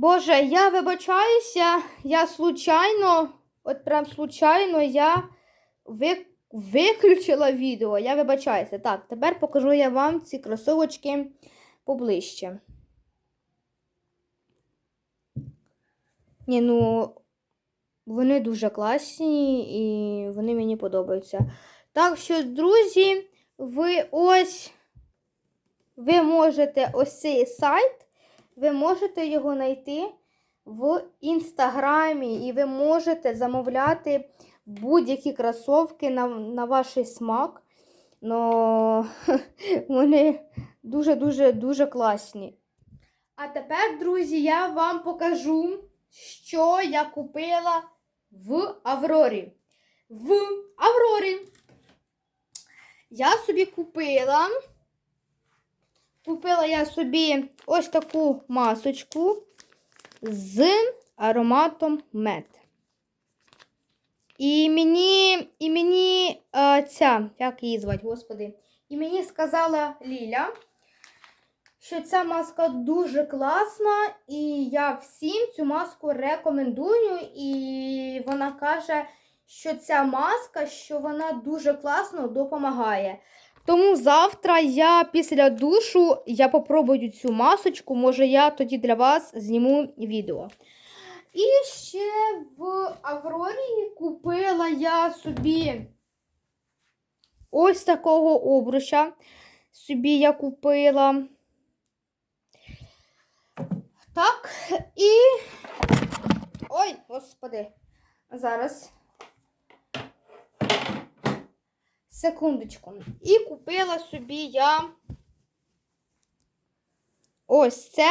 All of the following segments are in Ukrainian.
Боже, я вибачаюся, я случайно, от прям случайно я ви, виключила відео. Я вибачаюся. Так, тепер покажу я вам ці кросовочки поближче. Ні, ну, вони дуже класні і вони мені подобаються. Так що, друзі, ви ось ви можете ось цей сайт, ви можете його знайти в інстаграмі, і ви можете замовляти будь-які кросовки на, на ваш смак. Но вони дуже-дуже дуже класні. А тепер, друзі, я вам покажу, що я купила в Аврорі. В Аврорі. Я собі купила. Купила я собі ось таку масочку з ароматом мед. І мені, і мені е, ця, як її звати, господи, і мені сказала Ліля, що ця маска дуже класна, і я всім цю маску рекомендую. І вона каже, що ця маска, що вона дуже класно допомагає. Тому завтра я після душу я попробую цю масочку. Може, я тоді для вас зніму відео. І ще в Аврорі купила я собі ось такого обруча. Собі я купила. Так, і. Ой, господи, зараз. Секундочку. І купила собі я ось це.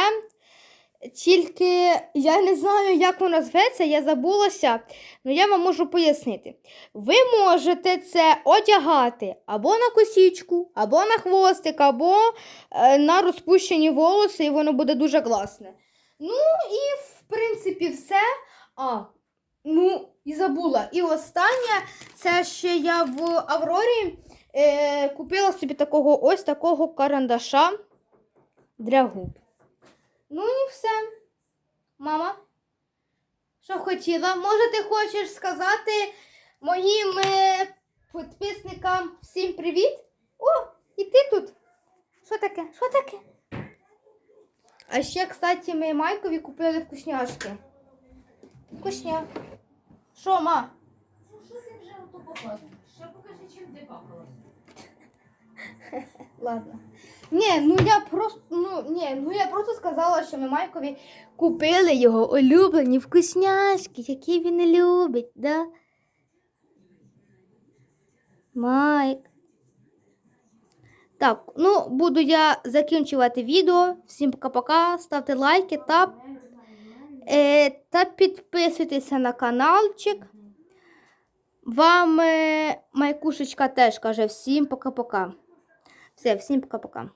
Тільки я не знаю, як воно зветься, я забулася, але я вам можу пояснити. Ви можете це одягати або на косічку, або на хвостик, або е, на розпущені волоси, і воно буде дуже класне. Ну, і, в принципі, все. А, ну, і забула. І останнє, це ще я в Аврорі е, купила собі такого ось такого карандаша для губ. Ну і все. Мама, що хотіла? Може, ти хочеш сказати моїм е, підписникам всім привіт? О, і ти тут. Що таке? Що таке? А ще, кстати, ми Майкові купили вкусняшки. Вкусня. Що, ма? Ото показуєш? Ще покажи, чим ти пахалася. Ладно. Ні, ну я просто, ну, ні, ну я просто сказала, що ми Майкові купили його улюблені вкусняшки, які він любить, да? Майк. Так, ну буду я закінчувати відео. Всім пока-пока. Ставте лайки та, е, та підписуйтеся на каналчик. Вам е, Майкушечка теж каже всім пока-пока. Все, всім пока-пока.